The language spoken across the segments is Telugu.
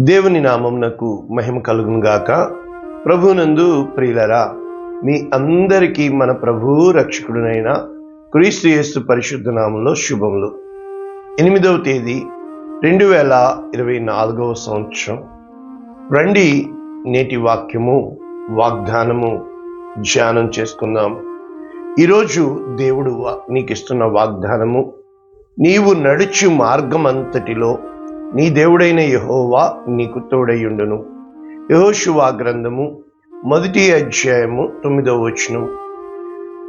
దేవుని నామంనకు మహిమ కలుగునుగాక ప్రభునందు ప్రియులరా మీ అందరికీ మన ప్రభు రక్షకుడునైన క్రీస్తు యేసు పరిశుద్ధ నామంలో శుభములు. ఎనిమిదవ తేదీ రెండు వేల ఇరవై నాలుగవ సంవత్సరం. రండి నేటి వాక్యము వాగ్దానము ధ్యానం చేసుకుందాం. ఈరోజు దేవుడు నీకు ఇస్తున్న వాగ్దానము నీవు నడుచు మార్గం అంతటిలో నీ దేవుడైన యహోవా నీకు తోడయ్యుండును. యహోశువా గ్రంథము మొదటి అధ్యాయము తొమ్మిదవ వచనం.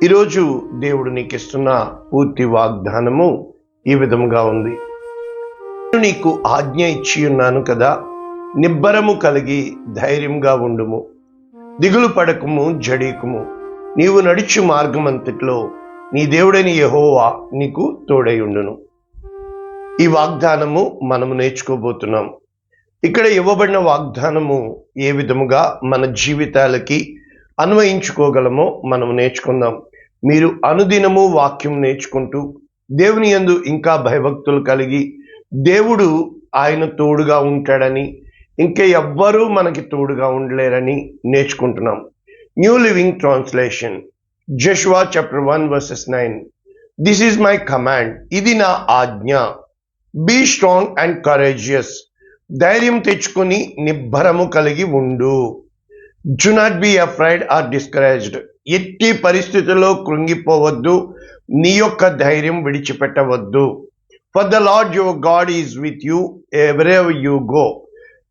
ఈరోజు దేవుడు నీకు ఇస్తున్న పూర్తి వాగ్దానము ఈ విధముగా ఉంది. నేను నీకు ఆజ్ఞ ఇచ్చి ఉన్నాను కదా నిబ్బరము కలిగి ధైర్యంగా ఉండుము. దిగులు పడకము జడీకుము. నీవు నడుచు మార్గమంతట్లో నీ దేవుడైన యహోవా నీకు తోడై ఉండును ఈ వాగ్దానము మనము నేర్చుకోబోతున్నాం. ఇక్కడ ఇవ్వబడిన వాగ్దానము ఏ విధముగా మన జీవితాలకి అన్వయించుకోగలమో మనము నేర్చుకుందాం. మీరు అనుదినము వాక్యం నేర్చుకుంటూ దేవుని యందు ఇంకా భయభక్తులు కలిగి దేవుడు ఆయన తోడుగా ఉంటాడని ఇంకా ఎవ్వరూ మనకి తోడుగా ఉండలేరని నేర్చుకుంటున్నాం. New Living Translation Joshua chapter one verses nine this is my command ఇది నా ఆజ్ఞ. బీ స్ట్రాంగ్ అండ్ కరేజియస్ ధైర్యం తెచ్చుకొని నిబ్బరము కలిగి ఉండు. Do not be afraid or discouraged ఎట్టి పరిస్థితుల్లో కృంగిపోవద్దు. నీ యొక్క ధైర్యం విడిచిపెట్టవద్దు. For the Lord your God is with you wherever you go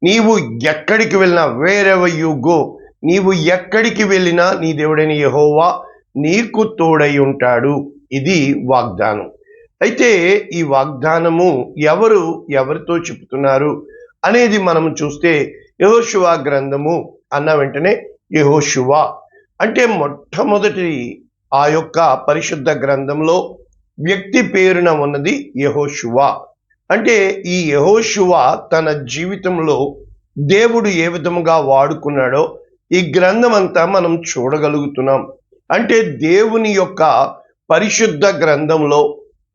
నీవు ఎక్కడికి వెళ్ళినా వేరెవర్ యూ గో నీవు ఎక్కడికి వెళ్ళినా నీ దేవుడైన యహోవా నీకు తోడై ఉంటాడు. ఇది వాగ్దానం. అయితే ఈ వాగ్దానము ఎవరు ఎవరితో చెప్తున్నారు అనేది మనం చూస్తే యహోశువా గ్రంథము అన్న వెంటనే యహోశువా అంటే మొట్టమొదటి ఆ యొక్క పరిశుద్ధ గ్రంథంలో వ్యక్తి పేరున ఉన్నది యహోశువా అంటే ఈ యహోశువా తన జీవితంలో దేవుడు ఏ విధముగా వాడుకున్నాడో ఈ గ్రంథం అంతా మనం చూడగలుగుతున్నాం. అంటే దేవుని యొక్క పరిశుద్ధ గ్రంథంలో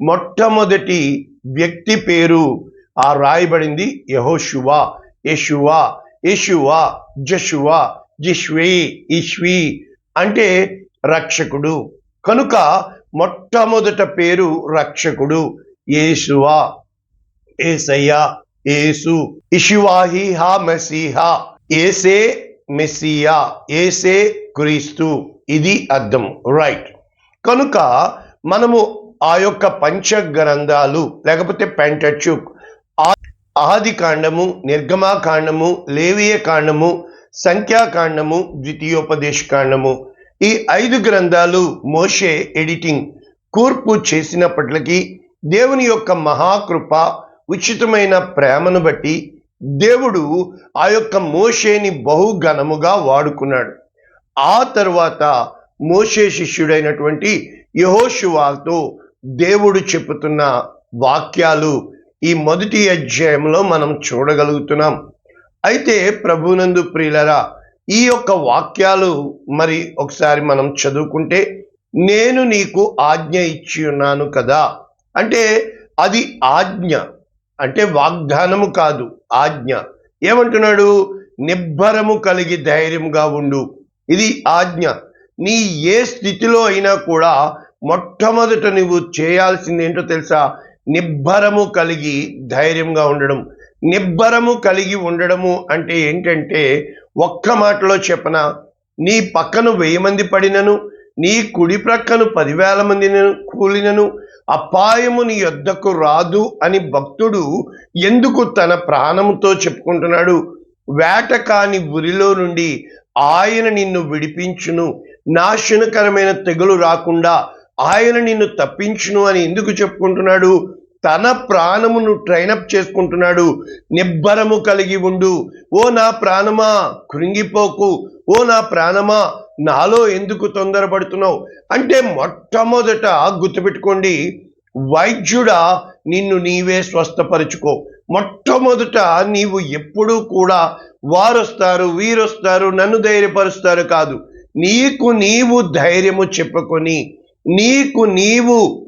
మొట్టమొదటి వ్యక్తి పేరు ఆ రాయబడింది యహోశువా యశువా యశువా జశువా జిష్వే ఇష్వి అంటే రక్షకుడు. కనుక మొట్టమొదట పేరు రక్షకుడు యేసువా. ఏసయ్యా ఏసు ఇషువాహి హా మెసీహా. ఏసే మెస్సియా ఏసే క్రీస్తు. ఇది అర్థం. రైట్. కనుక మనము ఆ యొక్క పంచ గ్రంథాలు లేకపోతే పెంటచ్యుక్ ఆది కాండము నిర్గమాకాండము లేవియ కాండము సంఖ్యాకాండము ద్వితీయోపదేశ కాండము ఈ ఐదు గ్రంథాలు మోషే ఎడిటింగ్ కూర్పు చేసినప్పటికీ దేవుని యొక్క మహాకృప ఉచితమైన ప్రేమను బట్టి దేవుడు ఆ యొక్క మోషేని బహుఘనముగా వాడుకున్నాడు. ఆ తర్వాత మోషే శిష్యుడైనటువంటి యహోషువాతో దేవుడు చెప్పుతున్న వాక్యాలు ఈ మొదటి అధ్యాయంలో మనం చూడగలుగుతున్నాం. అయితే ప్రభునందు ప్రియులరా ఈ యొక్క వాక్యాలు మరి ఒకసారి మనం చదువుకుంటే నేను నీకు ఆజ్ఞ ఇచ్చి ఉన్నాను కదా. అంటే అది ఆజ్ఞ అంటే వాగ్దానము కాదు ఆజ్ఞ. ఏమంటున్నాడు? నిబ్బరము కలిగి ధైర్యంగా ఉండు. ఇది ఆజ్ఞ. నీ ఏ స్థితిలో అయినా కూడా మొట్టమొదట నువ్వు చేయాల్సింది ఏంటో తెలుసా? నిబ్బరము కలిగి ధైర్యంగా ఉండడం. నిబ్బరము కలిగి ఉండడము అంటే ఏంటంటే ఒక్క మాటలో చెప్పన? నీ పక్కను వెయ్యి మంది పడినను నీ కుడి ప్రక్కను పదివేల మందినను కూలినను అపాయము నీ యొద్దకు రాదు అని భక్తుడు ఎందుకు తన ప్రాణముతో చెప్పుకుంటున్నాడు? వేట కాని ఉరిలో నుండి ఆయన నిన్ను విడిపించును. నాశనకరమైన తెగులు రాకుండా ఆయన నిన్ను తప్పించును అని ఎందుకు చెప్పుకుంటున్నాడు? తన ప్రాణమును ట్రైనప్ చేసుకుంటున్నాడు. నిబ్బరము కలిగి ఉండు. ఓ నా ప్రాణమా కృంగిపోకు. ఓ నా ప్రాణమా నాలో ఎందుకు తొందరపడుతున్నావు? అంటే మొట్టమొదట గుర్తుపెట్టుకోండి వైద్యుడా నిన్ను నీవే స్వస్థపరుచుకో. మొట్టమొదట నీవు ఎప్పుడూ కూడా వారొస్తారు వీరొస్తారు నన్ను ధైర్యపరుస్తారు కాదు. నీకు నీవు ధైర్యము చెప్పుకొని నీకు నీవు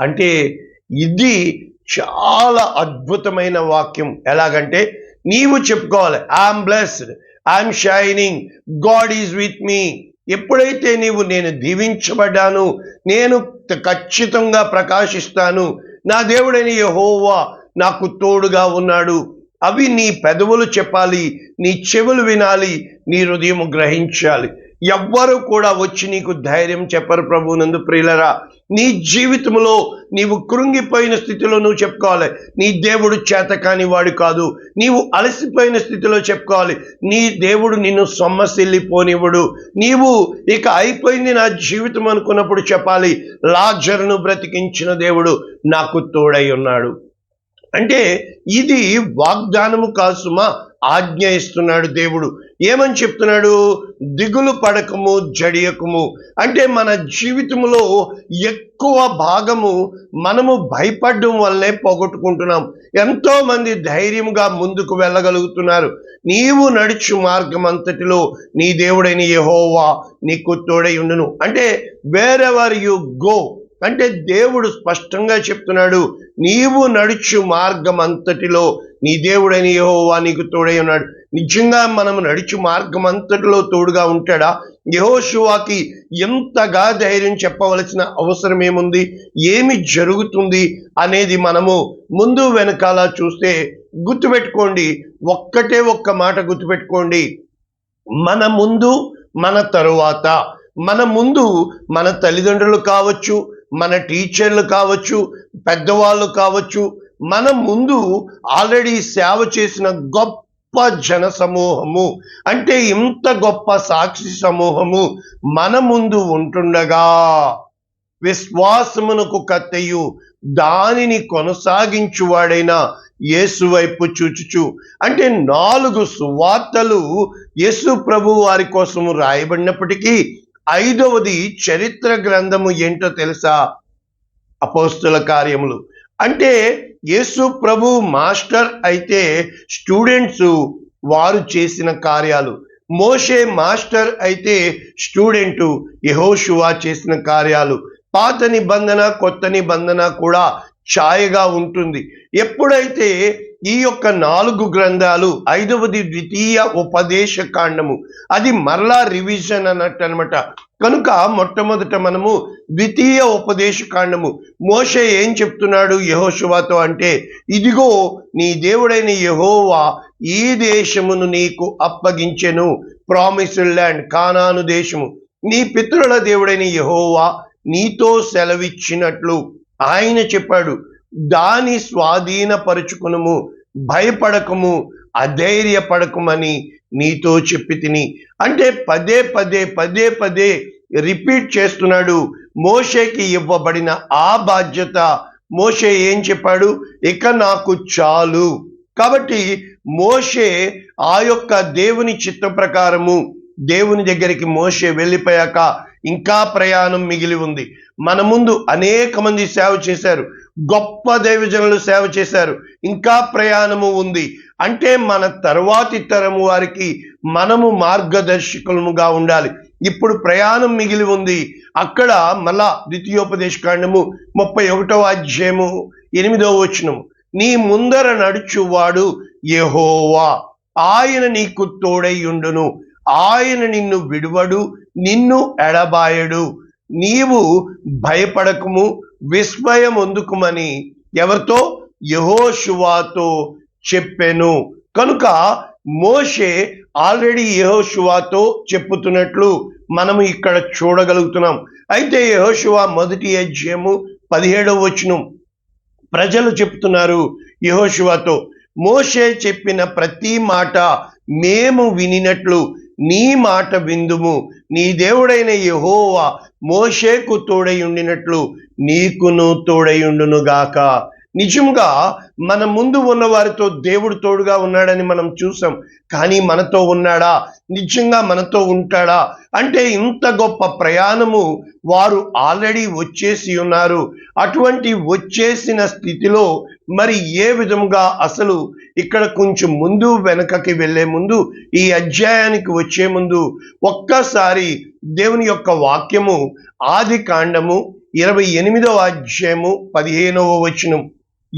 అంటే ఇది చాలా అద్భుతమైన వాక్యం. ఎలాగంటే నీవు చెప్పుకోవాలి I'm blessed I'm shining God is with me ఎప్పుడైతే నీవు నేను దీవించబడ్డాను నేను ఖచ్చితంగా ప్రకాశిస్తాను నా దేవుడని యహోవా నాకు తోడుగా ఉన్నాడు. అవి నీ పెదవులు చెప్పాలి నీ చెవులు వినాలి నీ హృదయం గ్రహించాలి. ఎవ్వరు కూడా వచ్చి నీకు ధైర్యం చెప్పరు ప్రభు నందు ప్రియులరా. నీ జీవితంలో నీవు కృంగిపోయిన స్థితిలో నువ్వు చెప్పుకోవాలి. నీ దేవుడు చేత కాని వాడు కాదు. నీవు అలసిపోయిన స్థితిలో చెప్పుకోవాలి. నీ దేవుడు నిన్ను సొమ్మసిల్లిపోనివ్వడు. నీవు ఇక అయిపోయింది నా జీవితం అనుకున్నప్పుడు చెప్పాలి. లాజర్ను బ్రతికించిన దేవుడు నాకు తోడై ఉన్నాడు. అంటే ఇది వాగ్దానము కాసుమా ఆజ్ఞ ఇస్తున్నాడు దేవుడు. ఏమని చెప్తున్నాడు? దిగులు పడకము జడియకము. అంటే మన జీవితంలో ఎక్కువ భాగము మనము భయపడడం వల్లే పోగొట్టుకుంటున్నాం. ఎంతో మంది ధైర్యంగా ముందుకు వెళ్ళగలుగుతున్నారు. నీవు నడుచు మార్గం అంతటిలో నీ దేవుడైన యెహోవా నీకు తోడై ఉండును. అంటే వేరెవర్ యు గో అంటే దేవుడు స్పష్టంగా చెప్తున్నాడు నీవు నడుచు మార్గం అంతటిలో నీ దేవుడని యహోవా నీకు తోడై ఉన్నాడు. నిజంగా మనం నడుచు మార్గం అంతటిలో తోడుగా ఉంటాడా? యెహోషువాకి ఎంతగా ధైర్యం చెప్పవలసిన అవసరం ఏముంది? ఏమి జరుగుతుంది అనేది మనము ముందు వెనకాల చూస్తే గుర్తుపెట్టుకోండి. ఒక్కటే ఒక్క మాట గుర్తుపెట్టుకోండి. మన ముందు మన తరువాత. మన ముందు మన తల్లిదండ్రులు కావచ్చు మన టీచర్లు కావచ్చు పెద్దవాళ్ళు కావచ్చు మన ముందు ఆల్రెడీ సేవ చేసిన గొప్ప జన సమూహము. అంటే ఇంత గొప్ప సాక్షి సమూహము మన ముందు ఉంటుండగా విశ్వాసమునకు కత్తయు దానిని కొనసాగించువాడైన యేసు వైపు చూచుచు. అంటే నాలుగు సువార్తలు యేసు ప్రభు వారి కోసము రాయబడినప్పటికీ ఐదవది చరిత్ర గ్రంథము ఏంటో తెలుసా? అపోస్తుల కార్యములు. అంటే యేసు ప్రభు మాస్టర్ అయితే స్టూడెంట్స్ వారు చేసిన కార్యాలు. మోషే మాస్టర్ అయితే స్టూడెంట్ యహోషువా చేసిన కార్యాలు. పాత నిబంధన కొత్త నిబంధన కూడా ఛాయగా ఉంటుంది. ఎప్పుడైతే ఈ యొక్క నాలుగు గ్రంథాలు ఐదవది ద్వితీయ ఉపదేశ కాండము. అది మరలా రివిజన్ అన్నట్టు అనమాట కనుక మొట్టమొదట మనము ద్వితీయ ఉపదేశ కాండము. మోషే ఏం చెప్తున్నాడు యెహోషువాతో అంటే ఇదిగో నీ దేవుడైన యహోవా ఈ దేశమును నీకు అప్పగించెను. ప్రామిస్డ్ ల్యాండ్ కానాను దేశము. నీ పితరుల దేవుడైన యహోవా నీతో సెలవిచ్చినట్లు. ఆయన చెప్పాడు దాని స్వాధీనపరుచుకునము. భయపడకము అధైర్యపడకమని నీతో చెప్పి తిని. అంటే పదే పదే పదే పదే రిపీట్ చేస్తున్నాడు. మోషేకి ఇవ్వబడిన ఆ బాధ్యత మోషే ఏం చెప్పాడు? ఇక నాకు చాలు. కాబట్టి మోషే ఆ యొక్క దేవుని చిత్త ప్రకారము దేవుని దగ్గరికి మోషే వెళ్ళిపోయాక ఇంకా ప్రయాణం మిగిలి ఉంది. మన ముందు అనేక మంది సేవ చేశారు. గొప్ప దైవజనులు సేవ చేశారు. ఇంకా ప్రయాణము ఉంది. అంటే మన తర్వాతి తరము వారికి మనము మార్గదర్శకులముగా ఉండాలి. ఇప్పుడు ప్రయాణం మిగిలి ఉంది. అక్కడ మళ్ళా ద్వితీయోపదేశ కాండము ముప్పై ఒకటవ అధ్యాయము ఎనిమిదవ వచనము. నీ ముందర నడుచువాడు యహోవా. ఆయన నీకు తోడై ఉండును. ఆయన నిన్ను విడువడు నిన్ను ఎడబాయడు. నీవు భయపడకము విస్మయం అందుకుమని ఎవరితో? యహోషువాతో చెప్పాను. కనుక మోషే ఆల్రెడీ యహోషువాతో చెప్పుతున్నట్లు మనము ఇక్కడ చూడగలుగుతున్నాం. అయితే యహోశువా మొదటి అధ్యాయము పదిహేడవ వచనం ప్రజలు చెప్తున్నారు యహోషువాతో. మోషే చెప్పిన ప్రతి మాట మేము వినినట్లు నీ మాట విందుము. నీ దేవుడైన యెహోవా మోషేకు తోడై ఉండినట్లు నీకును తోడయుండును గాక నిజంగా మన ముందు ఉన్న వారితో దేవుడు తోడుగా ఉన్నాడని మనం చూసాం. కానీ మనతో ఉన్నాడా? నిజంగా మనతో ఉంటాడా? అంటే ఇంత గొప్ప ప్రయాణము వారు ఆల్రెడీ వచ్చేసి ఉన్నారు. అటువంటి వచ్చేసిన స్థితిలో మరి ఏ విధముగా అసలు ఇక్కడ కొంచెం ముందు వెనకకి వెళ్ళే ముందు ఈ అధ్యాయానికి వచ్చే ముందు ఒక్కసారి దేవుని యొక్క వాక్యము ఆది కాండము ఇరవై ఎనిమిదవ అధ్యాయము పదిహేనవ వచనం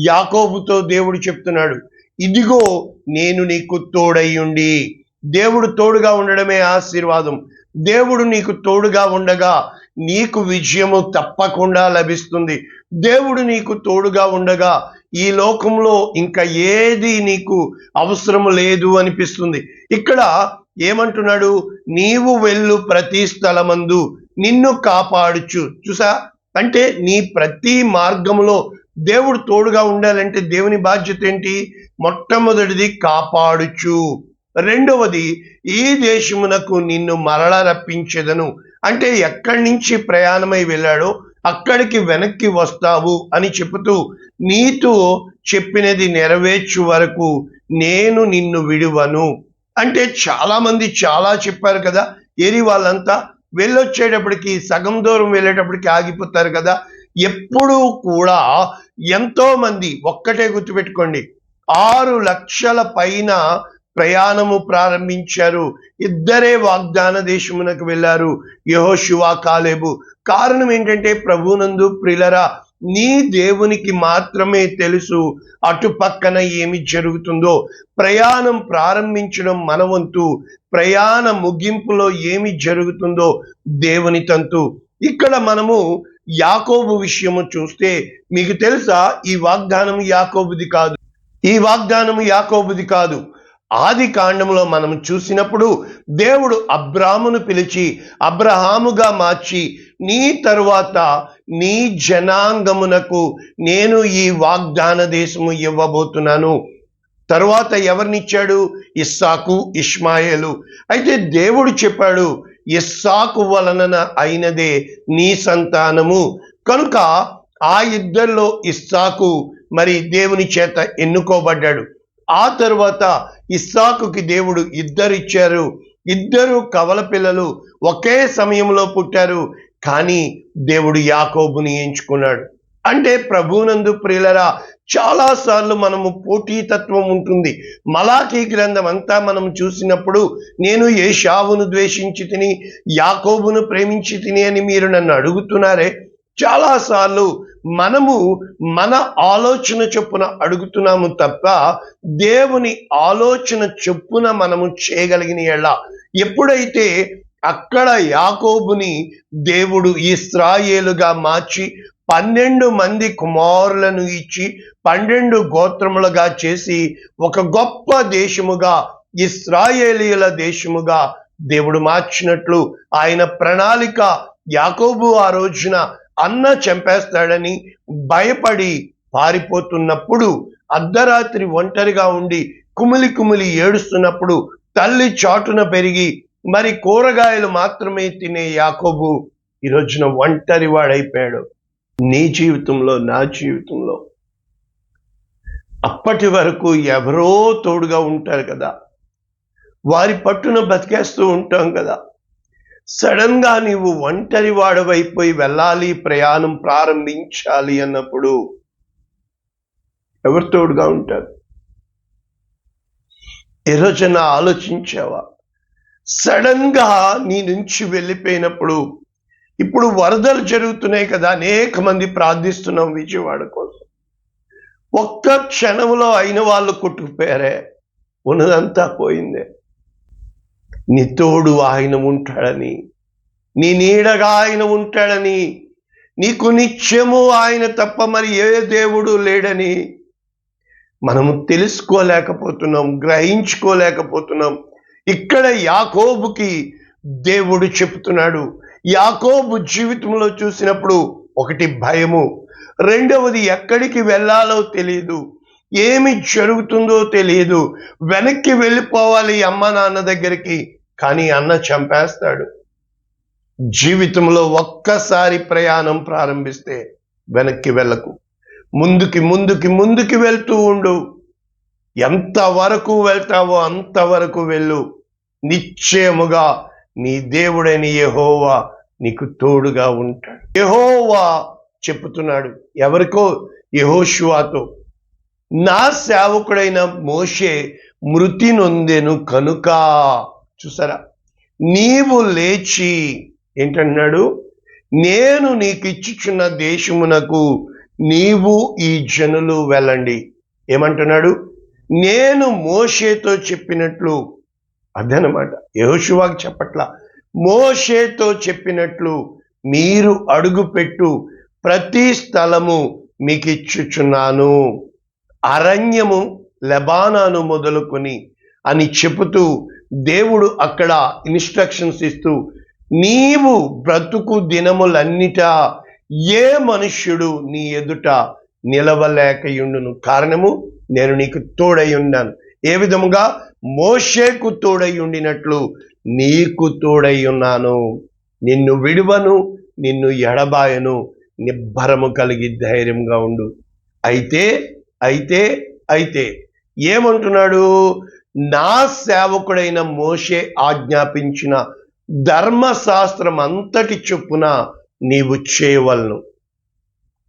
యాకోబుతో దేవుడు చెప్తున్నాడు ఇదిగో నేను నీకు తోడయ్యుండి దేవుడు తోడుగా ఉండడమే ఆశీర్వాదం. దేవుడు నీకు తోడుగా ఉండగా నీకు విజయము తప్పకుండా లభిస్తుంది. దేవుడు నీకు తోడుగా ఉండగా ఈ లోకంలో ఇంకా ఏది నీకు అవసరం లేదు అనిపిస్తుంది. ఇక్కడ ఏమంటున్నాడు? నీవు వెళ్ళు ప్రతి స్థలమందు నిన్ను కాపాడుచు. చూసా? అంటే నీ ప్రతి మార్గంలో దేవుడు తోడుగా ఉండాలంటే దేవుని బాధ్యత ఏంటి? మొట్టమొదటిది కాపాడుచు. రెండవది ఈ దేశమునకు నిన్ను మరల రప్పించేదను. అంటే ఎక్కడి నుంచి ప్రయాణమై వెళ్ళాడో అక్కడికి వెనక్కి వస్తావు అని చెబుతూ నీతో చెప్పినది నెరవేర్చు వరకు నేను నిన్ను విడువను. అంటే చాలామంది చాలా చెప్పారు కదా ఏరి వాళ్ళంతా వెళ్ళొచ్చేటప్పటికి సగం దూరం వెళ్ళేటప్పటికి ఆగిపోతారు కదా. ఎప్పుడూ కూడా ఎంతోమంది ఒక్కటే గుర్తుపెట్టుకోండి ఆరు లక్షల పైన ప్రయాణము ప్రారంభించారు. ఇద్దరే వాగ్దాన దేశమునకు వెళ్ళారు యహోశివ కాలేబు. కారణం ఏంటంటే ప్రభునందు ప్రిలరా నీ దేవునికి మాత్రమే తెలుసు అటుపక్కన ఏమి జరుగుతుందో. ప్రయాణం ప్రారంభించడం మన వంతు ప్రయాణ ముగింపులో ఏమి జరుగుతుందో దేవుని తంతు. ఇక్కడ మనము యాకోబు విషయము చూస్తే మీకు తెలుసా ఈ వాగ్దానం యాకోబుది కాదు. ఈ వాగ్దానం యాకోబుది కాదు. ఆది కాండంలో మనం చూసినప్పుడు దేవుడు అబ్రామును పిలిచి అబ్రహాముగా మార్చి నీ తరువాత నీ జనాంగమునకు నేను ఈ వాగ్దాన దేశము ఇవ్వబోతున్నాను. తరువాత ఎవరినిచ్చాడు? ఇస్సాకు ఇష్మాయేలు. అయితే దేవుడు చెప్పాడు ఇస్సాకు వలన అయినదే నీ సంతానము. కనుక ఆ ఇద్దరిలో ఇస్సాకు మరి దేవుని చేత ఎన్నుకోబడ్డాడు. ఆ తర్వాత ఇస్సాకుకి దేవుడు ఇద్దరు ఇచ్చారు ఇద్దరు కవల పిల్లలు ఒకే సమయంలో పుట్టారు. కానీ దేవుడు యాకోబుని ఎంచుకున్నాడు. అంటే ప్రభునందు ప్రియులరా చాలాసార్లు మనము పోటీతత్వం ఉంటుంది. మలాఖీ గ్రంథం అంతా మనం చూసినప్పుడు నేను ఏ షావును ద్వేషించి తిని యాకోబును ప్రేమించి తిని అని మీరు నన్ను అడుగుతున్నారే? చాలాసార్లు మనము మన ఆలోచన చొప్పున అడుగుతున్నాము తప్ప దేవుని ఆలోచన చొప్పున మనము చేయగలిగిన ఎలా? ఎప్పుడైతే అక్కడ యాకోబుని దేవుడు ఇస్రాయేలుగా మార్చి పన్నెండు మంది కుమారులను ఇచ్చి పన్నెండు గోత్రములుగా చేసి ఒక గొప్ప దేశముగా ఇస్రాయేలీల దేశముగా దేవుడు మార్చినట్లు ఆయన ప్రణాళిక యాకోబు ఆ రోజున అన్న చంపేస్తాడని భయపడి పారిపోతున్నప్పుడు అర్ధరాత్రి ఒంటరిగా ఉండి కుమిలి కుమిలి ఏడుస్తున్నప్పుడు తల్లి చాటున పెరిగి మరి కూరగాయలు మాత్రమే తినే యాకోబు ఈ రోజున ఒంటరి వాడైపోయాడు. నీ జీవితంలో నా జీవితంలో. అప్పటి వరకు ఎవరో తోడుగా ఉంటారు కదా. వారి పట్టున బతికేస్తూ ఉంటాం కదా. సడన్గా నీవు ఒంటరి వాడవైపోయి వెళ్ళాలి ప్రయాణం ప్రారంభించాలి అన్నప్పుడు ఎవరు తోడుగా ఉంటారు? ఏ రోజున ఆలోచించావా? సడన్గా నీ నుంచి వెళ్ళిపోయినప్పుడు ఇప్పుడు వరదలు జరుగుతున్నాయి కదా అనేక మంది ప్రార్థిస్తున్నాం విజయవాడ కోసం. ఒక్క క్షణంలో అయిన వాళ్ళు కొట్టుకుపోయారే. ఉన్నదంతా పోయిందే. నీ తోడు ఆయన ఉంటాడని నీ నీడగా ఆయన ఉంటాడని నీకు నిత్యము ఆయన తప్ప మరి ఏ దేవుడు లేడని మనము తెలుసుకోలేకపోతున్నాం గ్రహించుకోలేకపోతున్నాం. ఇక్కడ యాకోబుకి దేవుడు చెప్తున్నాడు. యాకోబు జీవితంలో చూసినప్పుడు ఒకటి భయము. రెండవది ఎక్కడికి వెళ్ళాలో తెలియదు ఏమి జరుగుతుందో తెలియదు వెనక్కి వెళ్ళిపోవాలి అమ్మ నాన్న దగ్గరికి కానీ అన్న చంపేస్తాడు. జీవితంలో ఒక్కసారి ప్రయాణం ప్రారంభిస్తే వెనక్కి వెళ్ళకు. ముందుకి ముందుకి ముందుకి వెళ్తూ ఉండు. ఎంతవరకు వెళ్తావో అంతవరకు వెళ్ళు. నిశ్చయముగా నీ దేవుడైన యహోవా నీకు తోడుగా ఉంటాడు. యహోవా చెప్పుతున్నాడు ఎవరికో యహోషువాతో నా సేవకుడైన మోషే మృతి నొందెను కనుక. చూసారా? నీవు లేచి ఏంటన్నాడు నేను నీకు ఇచ్చుచున్న దేశమునకు నీవు ఈ జనులు వెళ్ళండి. ఏమంటున్నాడు? నేను మోషేతో చెప్పినట్లు అదనమాట. యహోశివాకి చెప్పట్ల. మోషేతో చెప్పినట్లు మీరు అడుగుపెట్టు ప్రతి స్థలము మీకు ఇచ్చుచున్నాను అరణ్యము లెబానాను మొదలుకొని అని చెబుతూ దేవుడు అక్కడ ఇన్స్ట్రక్షన్స్ ఇస్తూ నీవు బ్రతుకు దినములన్నిట ఏ మనుష్యుడు నీ ఎదుట నిలవలేకయుండును కారణము నేను నీకు తోడై ఉన్నాను. ఏ విధముగా? మోషేకు తోడై ఉండినట్లు నీకు తోడై ఉన్నాను. నిన్ను విడువను నిన్ను ఎడబాయను. నిబ్బరము కలిగి ధైర్యంగా ఉండు. అయితే అయితే అయితే ఏమంటున్నాడు? నా సేవకుడైన మోషే ఆజ్ఞాపించిన ధర్మశాస్త్రం అంతటి చొప్పున నీవు చేయవలను.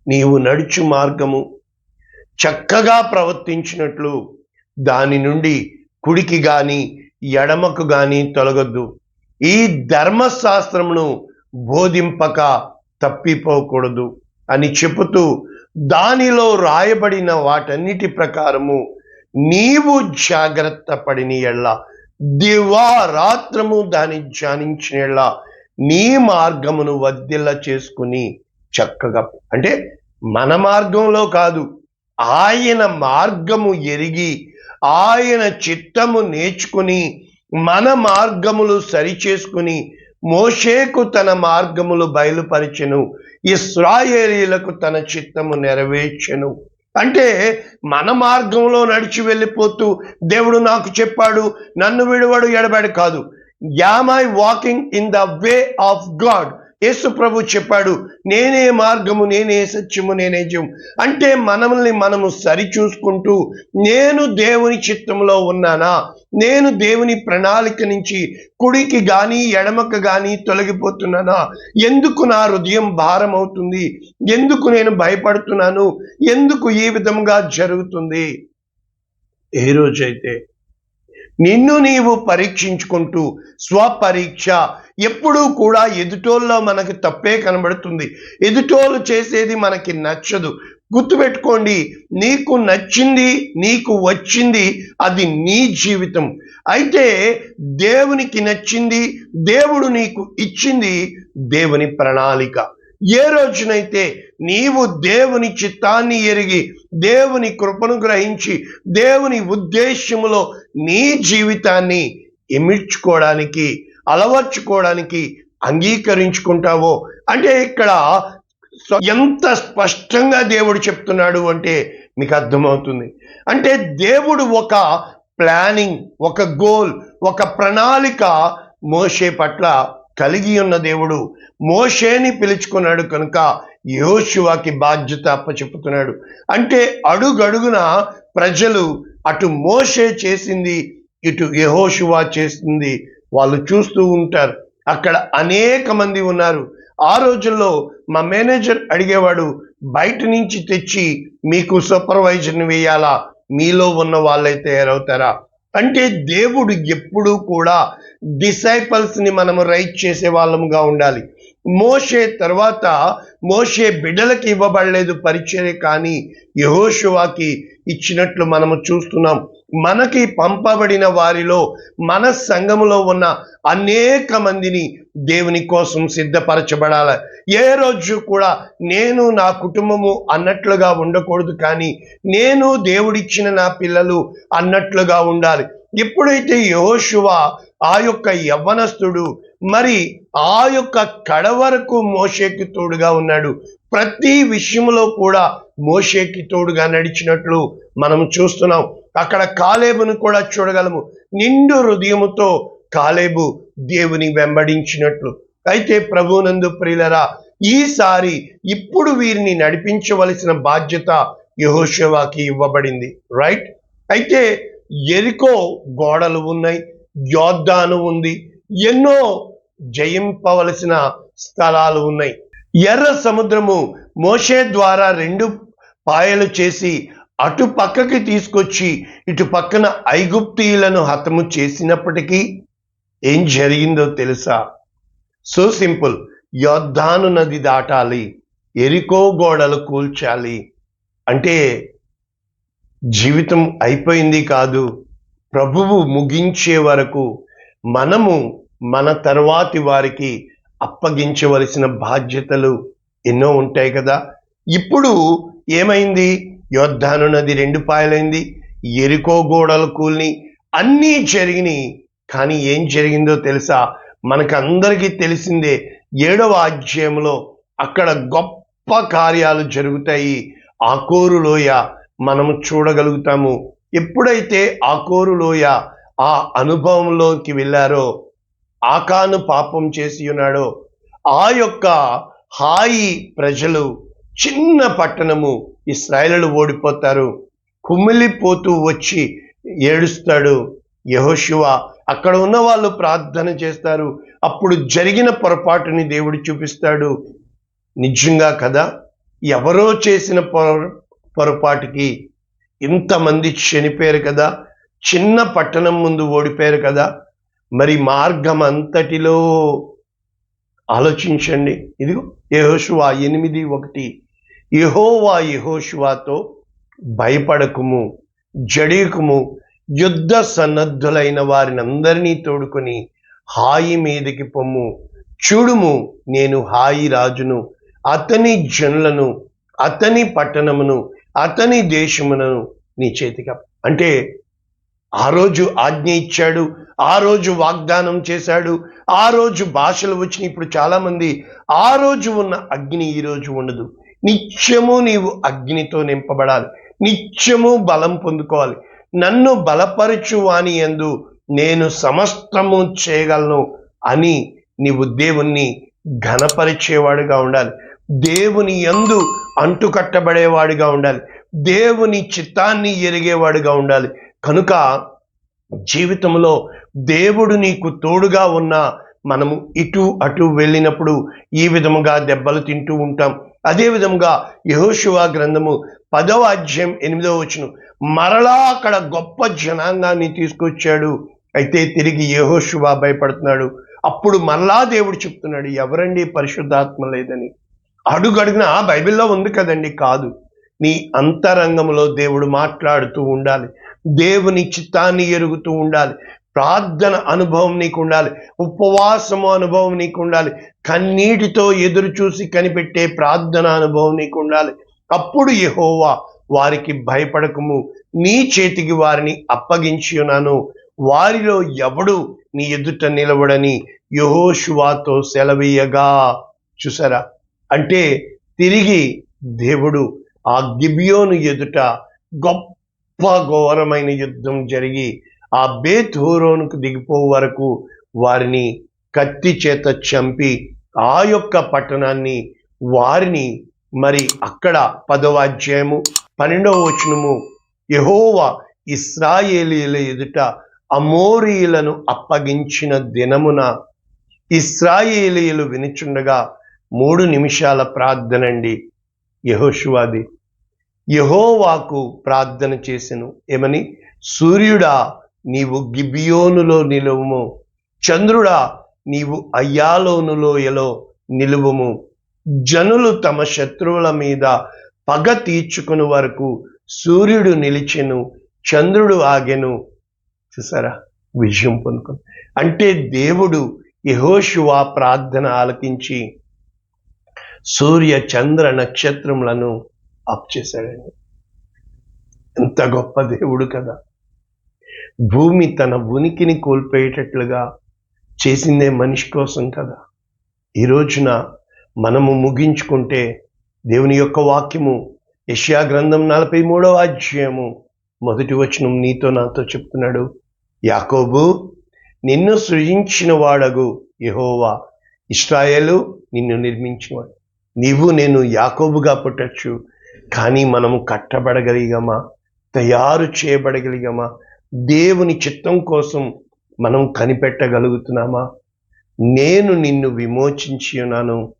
నీవు నడుచు మార్గము చక్కగా ప్రవర్తించినట్లు దాని నుండి కుడికి గాని ఎడమకు గాని తొలగొద్దు. ఈ ధర్మశాస్త్రమును బోధింపక తప్పిపోకూడదు అని చెబుతూ దానిలో రాయబడిన వాటన్నిటి ప్రకారము నీవు జాగ్రత్త పడిన ఎళ్ళ. దివారాత్రము దాన్ని ధ్యానించిన ఎళ్ళ. నీ మార్గమును వద్దిల్ల చేసుకుని చక్కగా అంటే మన మార్గంలో కాదు ఆయన మార్గము ఎరిగి ఆయన చిత్తము నేర్చుకుని మన మార్గములు సరిచేసుకుని మోషేకు తన మార్గములు బయలుపరిచెను ఇస్రాయేలీలకు తన చిత్తము నెరవేర్చెను. అంటే మన మార్గంలో నడిచి వెళ్ళిపోతూ దేవుడు నాకు చెప్పాడు నన్ను విడువడు ఎడబడి కాదు. Am I walking in the way of God Yesu ప్రభు చెప్పాడు నేనే మార్గము నేనే సత్యము నేనే జీవం. అంటే మనల్ని మనము సరిచూసుకుంటూ నేను దేవుని చిత్తంలో ఉన్నానా? నేను దేవుని ప్రణాళిక నుంచి కుడికి కానీ ఎడమకు కానీ తొలగిపోతున్నానా? ఎందుకు నా హృదయం భారం అవుతుంది ఎందుకు నేను భయపడుతున్నాను? ఎందుకు ఈ విధంగా జరుగుతుంది? ఏ రోజైతే నిన్ను నీవు పరీక్షించుకుంటూ స్వపరీక్ష ఎప్పుడూ కూడా ఎదుటోళ్ళలో మనకి తప్పే కనబడుతుంది. ఎదుటోళ్ళు చేసేది మనకి నచ్చదు. గుర్తుపెట్టుకోండి నీకు నచ్చింది నీకు వచ్చింది అది నీ జీవితం. అయితే దేవునికి నచ్చింది దేవుడు నీకు ఇచ్చింది దేవుని ప్రణాళిక. ఏ రోజునైతే నీవు దేవుని చిత్తాన్ని ఎరిగి దేవుని కృపను గ్రహించి దేవుని ఉద్దేశ్యములో నీ జీవితాన్ని ఇమిడ్చుకోవడానికి అలవర్చుకోవడానికి అంగీకరించుకుంటావో? అంటే ఇక్కడ ఎంత స్పష్టంగా దేవుడు చెప్తున్నాడు అంటే మీకు అర్థమవుతుంది. అంటే దేవుడు ఒక ప్లానింగ్ ఒక గోల్ ఒక ప్రణాళిక మోసే పట్ల కలిగి ఉన్న దేవుడు మోషేని పిలుచుకున్నాడు కనుక యోశువాకి బాధ్యత అప్పచెప్పుతున్నాడు. అంటే అడుగడుగున ప్రజలు అటు మోషే చేసింది ఇటు యహోశువా చేసింది వాళ్ళు చూస్తూ ఉంటారు. అక్కడ అనేక మంది ఉన్నారు. ఆ రోజుల్లో మా మేనేజర్ అడిగేవాడు బయట నుంచి తెచ్చి మీకు సూపర్వైజర్ని వేయాలా? మీలో ఉన్న వాళ్ళే తయారవుతారా? అంటే దేవుడు ఎప్పుడూ కూడా డిసైపల్స్ని మనము రైట్ చేసే వాళ్ళముగా ఉండాలి. మోషే తర్వాత మోషే బిడ్డలకి ఇవ్వబడలేదు పరిచర్య కానీ యహోషువాకి ఇచ్చినట్లు మనము చూస్తున్నాం. మనకి పంపబడిన వారిలో మన సంఘములో ఉన్న అనేక మందిని దేవుని కోసం సిద్ధపరచబడాలి. ఏ రోజు కూడా నేను నా కుటుంబము అన్నట్లుగా ఉండకూడదు కానీ నేను దేవుడిచ్చిన నా పిల్లలు అన్నట్లుగా ఉండాలి. ఎప్పుడైతే యహోషువ ఆ యొక్క యవ్వనస్తుడు మరి ఆ యొక్క కడ వరకు మోషేకి తోడుగా ఉన్నాడు. ప్రతి విషయంలో కూడా మోషేకి తోడుగా నడిచినట్లు మనం చూస్తున్నాం. అక్కడ కాలేబును కూడా చూడగలము. నిండు హృదయముతో కాలేబు దేవుని వెంబడించినట్లు. అయితే ప్రభునందు ప్రియులరా ఈసారి ఇప్పుడు వీరిని నడిపించవలసిన బాధ్యత యహోషవాకి ఇవ్వబడింది. రైట్ అయితే ఎరికో గోడలు ఉన్నాయి యోద్ధాను ఉంది ఎన్నో జయింపవలసిన స్థలాలు ఉన్నాయి. ఎర్ర సముద్రము మోషే ద్వారా రెండు పాయలు చేసి అటు పక్కకి తీసుకొచ్చి ఇటు పక్కన ఐగుప్తీయులను హతము చేసినప్పటికీ ఏం జరిగిందో తెలుసా? సో సింపుల్ యోద్ధాను నది దాటాలి. ఎరికో గోడలు కూల్చాలి. అంటే జీవితం అయిపోయింది కాదు. ప్రభువు ముగించే వరకు మనము మన తర్వాతి వారికి అప్పగించవలసిన బాధ్యతలు ఎన్నో ఉంటాయి కదా? ఇప్పుడు ఏమైంది? యోద్ధాను నది రెండు పాయలైంది ఎరుకో గోడలు కూల్ని అన్నీ జరిగినాయి. కానీ ఏం జరిగిందో తెలుసా? మనకందరికీ తెలిసిందే ఏడవ అధ్యాయంలో అక్కడ గొప్ప కార్యాలు జరుగుతాయి. ఆకోరు లోయ మనము చూడగలుగుతాము. ఎప్పుడైతే ఆకోరు లోయ ఆ అనుభవంలోకి వెళ్ళారో ఆకాను పాపం చేసి ఉన్నాడో ఆ యొక్క హాయి ప్రజలు చిన్న పట్టణము ఇస్రాయలు ఓడిపోతారు. కుమిలిపోతూ వచ్చి ఏడుస్తాడు యహోశివ అక్కడ ఉన్న వాళ్ళు ప్రార్థన చేస్తారు. అప్పుడు జరిగిన పొరపాటుని దేవుడు చూపిస్తాడు. నిజంగా కదా? ఎవరో చేసిన పొర పొరపాటుకి ఇంతమంది చనిపోయారు కదా? చిన్న పట్టణం ముందు ఓడిపోయారు కదా? మరి మార్గం అంతటిలో ఆలోచించండి. ఇదిగో యెహోషువ ఎనిమిది ఒకటి. యహోవా యెహోషువాతో భయపడకుము జడీకుము యుద్ధ సన్నద్ధులైన వారిని అందరినీ తోడుకొని హాయి మీదకి పొమ్ము. చూడుము నేను హాయి రాజును అతని జనులను అతని పట్టణమును అతని దేశమునను నీ చేతికి అంటే ఆ రోజు ఆజ్ఞ ఇచ్చాడు ఆ రోజు వాగ్దానం చేశాడు ఆ రోజు భాషలు వచ్చిన ఇప్పుడు చాలామంది ఆ రోజు ఉన్న అగ్ని ఈ రోజు ఉండదు. నిత్యము నీవు అగ్నితో నింపబడాలి. నిత్యము బలం పొందుకోవాలి. నన్ను బలపరచు వాని యందు నేను సమస్తము చేయగలను అని నీవు దేవుణ్ణి ఘనపరిచేవాడుగా ఉండాలి. దేవుని యందు అంటుకట్టబడేవాడిగా ఉండాలి. దేవుని చిత్తాన్ని ఎరిగేవాడుగా ఉండాలి. కనుక జీవితంలో దేవుడు నీకు తోడుగా ఉన్న మనము ఇటు అటు వెళ్ళినప్పుడు ఈ విధముగా దెబ్బలు తింటూ ఉంటాం. అదే విధముగా యహోశివ గ్రంథము పదవ అధ్యాయం ఎనిమిదవ వచనం. మరలా అక్కడ గొప్ప జనాంగాన్ని తీసుకొచ్చాడు. అయితే తిరిగి యహోశివ భయపడుతున్నాడు. అప్పుడు మరలా దేవుడు చెప్తున్నాడు ఎవరండి పరిశుద్ధాత్మ లేదని? అడుగడుగున బైబిల్లో ఉంది కదండి కాదు. నీ అంతరంగంలో దేవుడు మాట్లాడుతూ ఉండాలి. దేవుని చిత్తాన్ని ఎరుగుతూ ఉండాలి. ప్రార్థన అనుభవం నీకు ఉండాలి ఉపవాసము అనుభవం నీకు ఉండాలి కన్నీటితో ఎదురు చూసి కనిపెట్టే ప్రార్థన అనుభవం నీకు ఉండాలి అప్పుడు యహోవా వారికి భయపడకము. నీ చేతికి వారిని అప్పగించి ఉన్నాను వారిలో ఎవడు నీ ఎదుట నిలబడని యహోశువాతో సెలవీయగా. చూసారా? అంటే తిరిగి దేవుడు ఆ గిబియోను ఎదుట గొప్ప ఘోరమైన యుద్ధం జరిగి ఆ బేత్ హోరోనుకు దిగిపో వరకు వారిని కత్తి చేత చంపి ఆ యొక్క పట్టణాన్ని వారిని మరి అక్కడ పదవ అధ్యాయము పన్నెండవ వచనము యహోవా ఇస్రాయేలీల ఎదుట అమోరీయులను అప్పగించిన దినమున ఇస్రాయేలీలు వినుచుండగా మూడు నిమిషాల ప్రార్థనండి యహోషువాది. యహోవాకు ప్రార్థన చేసెను. ఏమని? సూర్యుడా నీవు గిబియోనులో నిలువుము. చంద్రుడా నీవు అయ్యాలోను లోయలో నిలువుము. జనులు తమ శత్రువుల మీద పగ తీర్చుకుని వరకు సూర్యుడు నిలిచెను చంద్రుడు ఆగెను. చూసారా? విజయం పొందుకుని అంటే దేవుడు యహోషువా ప్రార్థన ఆలకించి సూర్య చంద్ర నక్షత్రములను అప్ చేశాడండి. ఎంత గొప్ప దేవుడు కదా. భూమి తన ఉనికిని కోల్పోయేటట్లుగా చేసిందే మనిషి కోసం కదా. ఈ రోజున మనము ముగించుకుంటే దేవుని యొక్క వాక్యము యష్యా గ్రంథం నలభై మూడవ అధ్యాయము మొదటి వచనం నీతో నాతో చెప్తున్నాడు. యాకోబు నిన్ను సృజించిన వాడగు యహోవా. ఇస్రాయేలు నిన్ను నిర్మించినవాడు. నీవు నేను యాకోబుగా పుట్టచ్చు కానీ మనము కట్టబడగలిగామా? తయారు చేయబడగలిగామా? దేవుని చిత్తం కోసం మనం కనిపెట్టగలుగుతున్నామా? నేను నిన్ను విమోచించి ఉన్నాను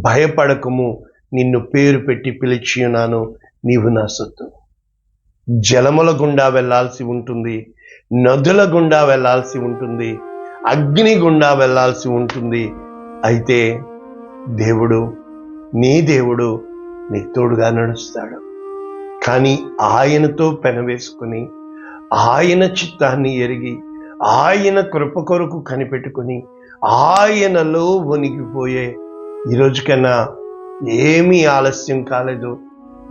భయపడకము నిన్ను పేరు పెట్టి పిలిచి ఉన్నాను నీవు నా సొత్తు. జలముల గుండా వెళ్ళాల్సి ఉంటుంది నదుల గుండా వెళ్ళాల్సి ఉంటుంది అగ్ని గుండా వెళ్ళాల్సి ఉంటుంది. అయితే దేవుడు నీ దేవుడు నీ తోడుగా నడుస్తాడు. కానీ ఆయనతో పెనవేసుకుని ఆయన చిత్తాన్ని ఎరిగి ఆయన కృప కొరకు కనిపెట్టుకుని ఆయనలో వణికిపోయే ఈరోజు కన్నా ఏమీ ఆలస్యం కాలేదు.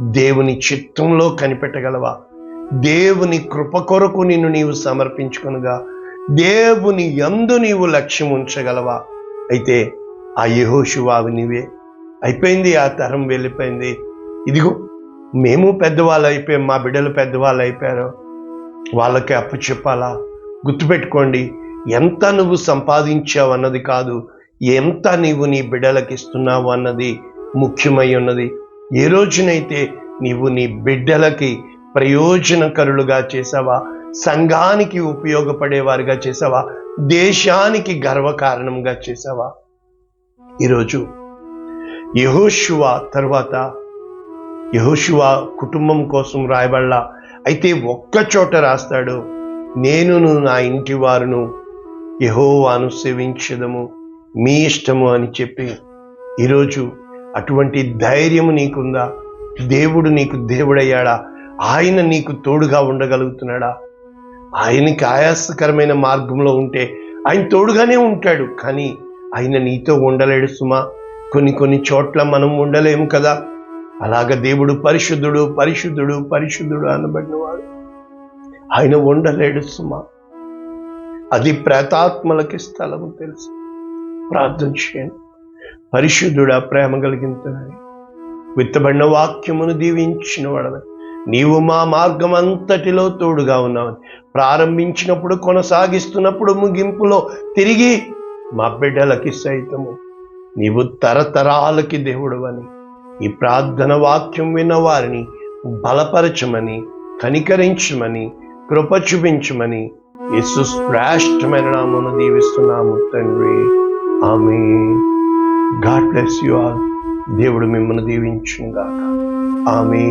దేవుని చిత్తంలో కనిపెట్టగలవా? దేవుని కృప కొరకు నిన్ను నీవు సమర్పించుకొనుగా దేవుని ఎందు నీవు లక్ష్యం ఉంచగలవా? అయితే ఆ యహోశివావి నీవే. అయిపోయింది ఆ తరం వెళ్ళిపోయింది. ఇదిగో మేము పెద్దవాళ్ళు అయిపోయాం మా బిడ్డలు పెద్దవాళ్ళు అయిపోయారు. వాళ్ళకి అప్పు చెప్పాలా? గుర్తుపెట్టుకోండి ఎంత నువ్వు సంపాదించావు అన్నది కాదు ఎంత నీవు నీ బిడ్డలకు ఇస్తున్నావు అన్నది ముఖ్యమై ఉన్నది. ఏ రోజునైతే నీవు నీ బిడ్డలకి ప్రయోజనకరులుగా చేసావా సంఘానికి ఉపయోగపడేవారుగా చేసావా దేశానికి గర్వకారణంగా చేసావా? ఈరోజు యహోశువా తర్వాత యహోశువా కుటుంబం కోసం రాయబడలా అయితే ఒక్క చోట రాస్తాడు. నేనును నా ఇంటి వారును. యహోవాను సేవించదము మీ ఇష్టము అని చెప్పి. ఈరోజు అటువంటి ధైర్యము నీకుందా? దేవుడు నీకు దేవుడయ్యాడా? ఆయన నీకు తోడుగా ఉండగలుగుతున్నాడా? ఆయనకి ఆయాసకరమైన మార్గంలో ఉంటే ఆయన తోడుగానే ఉంటాడు. కానీ ఆయన నీతో ఉండలేడు సుమా. కొన్ని కొన్ని చోట్ల మనం ఉండలేము కదా. అలాగ దేవుడు పరిశుద్ధుడు పరిశుద్ధుడు పరిశుద్ధుడు అనబడినవాడు ఆయన ఉండలేడు సుమా. అది ప్రేతాత్మలకి స్థలము తెలుసు. ప్రార్థన చేయండి. పరిశుద్ధుడా ప్రేమ కలిగిందని విత్తబడిన వాక్యమును దీవించిన వాడని నీవు మా మార్గం అంతటిలో తోడుగా ఉన్నావని ప్రారంభించినప్పుడు కొనసాగిస్తున్నప్పుడు ముగింపులో తిరిగి మా బిడ్డలకి సైతము. నీవు తరతరాలకి దేవుడు అని ఈ ప్రార్థన వాక్యం విన్న వారిని బలపరచమని కనికరించమని కృప చూపించమని యేసు శ్రేష్టమైన నామను దీవిస్తున్నాము తండ్రి. ఆమె గాడ్ బ్లెస్ యు ఆల్. దేవుడు మిమ్మల్ని దీవించుగాక ఆమె